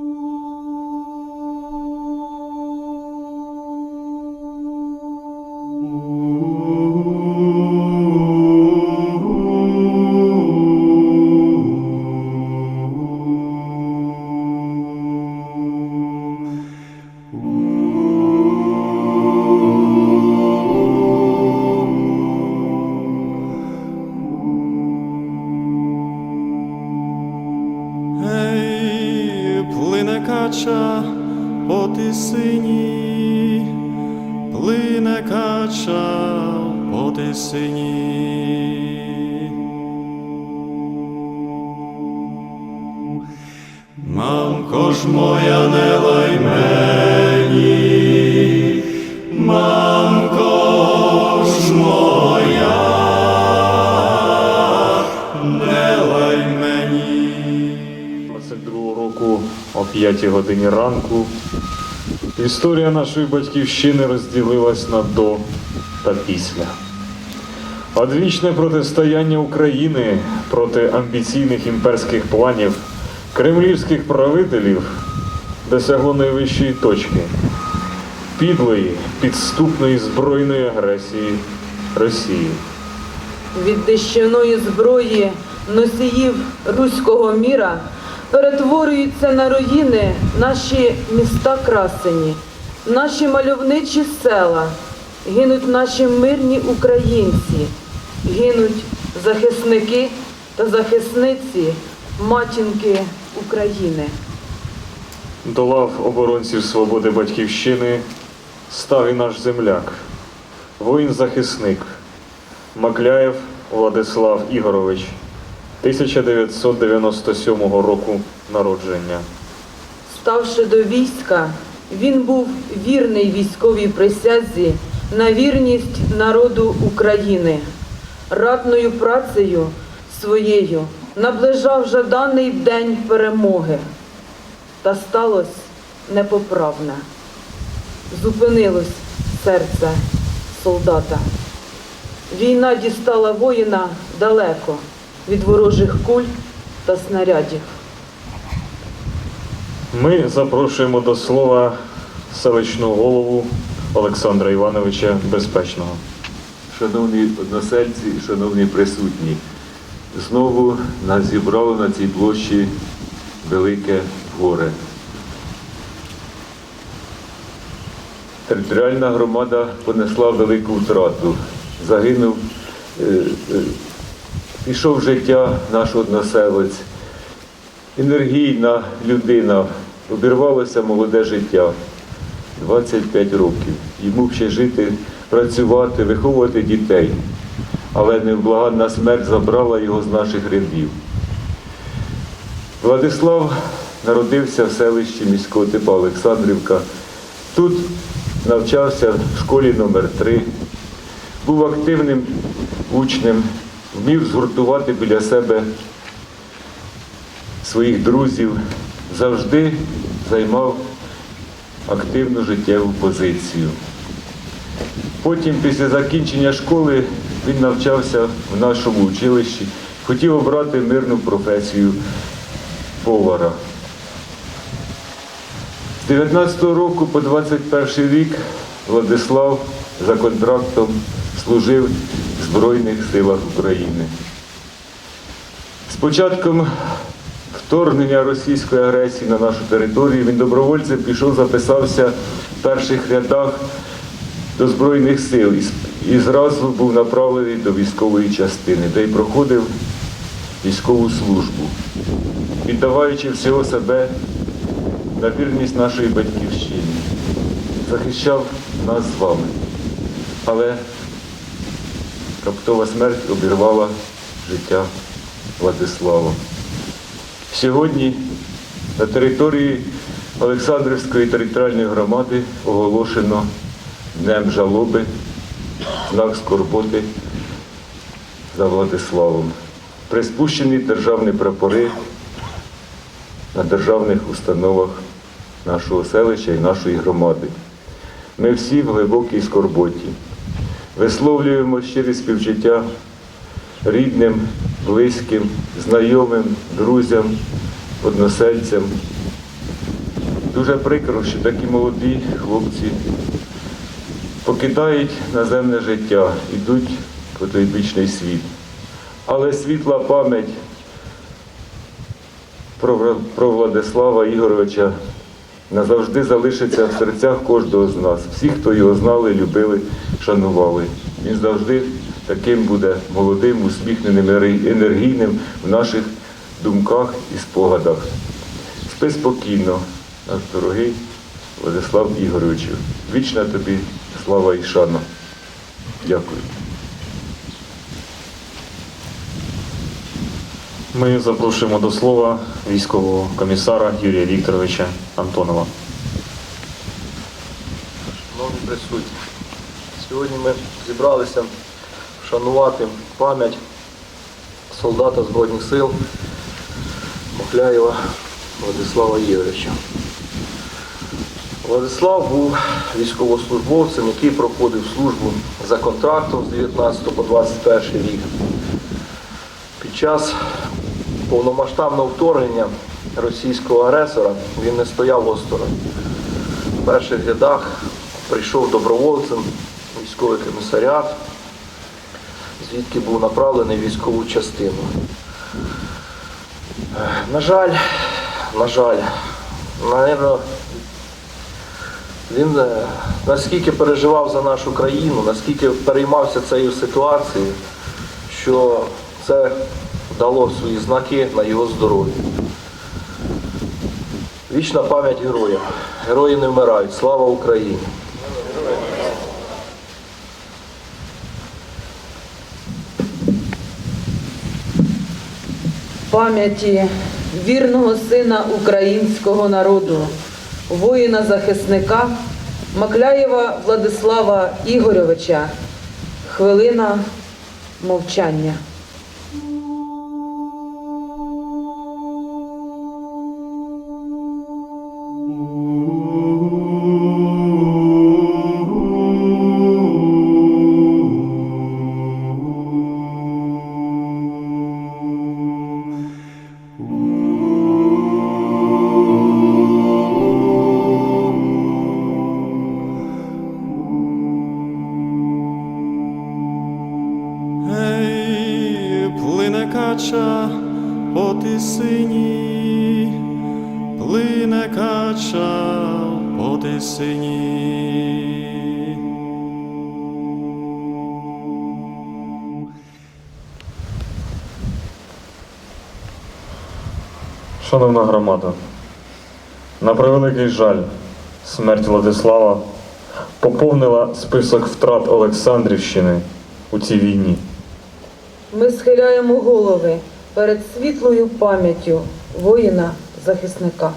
Ooh. По тисині, плине кача по тисині. Мамко ж моя, не лай мені, мамко ж моя, не лай мені. 22 року о 5 годині ранку історія нашої батьківщини розділилась на до та після. Одвічне протистояння України проти амбіційних імперських планів кремлівських правителів досягло найвищої точки підлої, підступної збройної агресії Росії. від дещаної зброї носіїв руського міра перетворюються на руїни наші міста красені, наші мальовничі села, гинуть наші мирні українці, гинуть захисники та захисниці, матінки України. До лав оборонців свободи батьківщини став і наш земляк, воїн-захисник Макляєв Владислав Ігорович, 1997 року народження. Ставши до війська, він був вірний військовій присязі на вірність народу України. Ратною працею своєю наближав жаданий день перемоги. Та сталося непоправне. Зупинилось серце солдата. Війна дістала воїна далеко від ворожих куль та снарядів. Ми запрошуємо до слова селищного голову Олександра Івановича Безпечного. Шановні односельці, шановні присутні, знову нас зібрало на цій площі велике горе. Територіальна громада понесла велику втрату. Загинув, е, е, пішов з життя наш односелець, енергійна людина, обірвалося молоде життя. 25 років. Йому ще жити, працювати, виховувати дітей. Але невблаганна смерть забрала його з наших рядів. Владислав народився в селищі міського типу Олександрівка. Тут навчався в школі номер 3 був активним учнем, вмів згуртувати біля себе своїх друзів, завжди займав активну життєву позицію. Потім, після закінчення школи, він навчався в нашому училищі, хотів обрати мирну професію повара. З 19 року по 21 рік Владислав за контрактом служив Збройних силах України. З початком вторгнення російської агресії на нашу територію він добровольцем пішов, записався в перших рядах до Збройних сил і, зразу був направлений до військової частини, де й проходив військову службу, віддаваючи всього себе на вірність нашої батьківщини, захищав нас з вами. Але раптова смерть обірвала життя Владислава. Сьогодні на території Олександрівської територіальної громади оголошено Днем жалоби, знак скорботи за Владиславом. Приспущені державні прапори на державних установах нашого селища і нашої громади. Ми всі в глибокій скорботі. Висловлюємо щирі співчуття рідним, близьким, знайомим, друзям, односельцям Дуже прикро, що такі молоді хлопці покидають наземне життя, йдуть по той вічний світ. Але світла пам'ять про Владислава Ігоровича назавжди залишиться в серцях кожного з нас. Всі, хто його знали, любили, шанували. Він завжди таким буде молодим, усміхненим, енергійним в наших думках і спогадах. Спи спокійно, наш дорогий Владислав Ігоровичу. Вічна тобі слава і шана. Дякую. Ми запрошуємо до слова військового комісара Юрія Вікторовича Антонова. Шановні присутні, сьогодні ми зібралися вшанувати пам'ять солдата Збройних сил Мохляєва Владислава Ігоровича. Владислав був військовослужбовцем, який проходив службу за контрактом з 19 по 21 рік. Під час повномасштабного вторгнення російського агресора він не стояв осторонь в перших рядах прийшов добровольцем військовий комісаріат, звідки був направлений військову частину. На жаль, на жаль, наверно, він е, наскільки переживав за нашу країну, наскільки переймався цією ситуацією, що це дало свої знаки на його здоров'я. Вічна пам'ять героям. Герої не вмирають. Слава Україні! пам'яті вірного сина українського народу, воїна-захисника Макляєва Владислава Ігоровича. Хвилина мовчання. Кача по тисині. Шановна громада, на превеликий жаль, смерть Владислава поповнила список втрат Олександрівщини у цій війні. Ми схиляємо голови перед світлою пам'яттю воїна-захисника.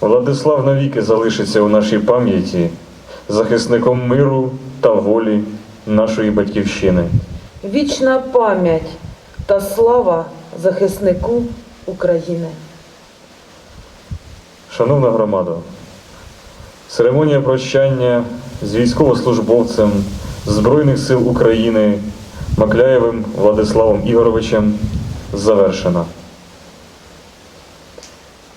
Владислав навіки залишиться у нашій пам'яті захисником миру та волі нашої батьківщини. Вічна пам'ять та слава захиснику України. Шановна громада, церемонія прощання з військовослужбовцем Збройних сил України Макляєвим Владиславом Ігоровичем завершена.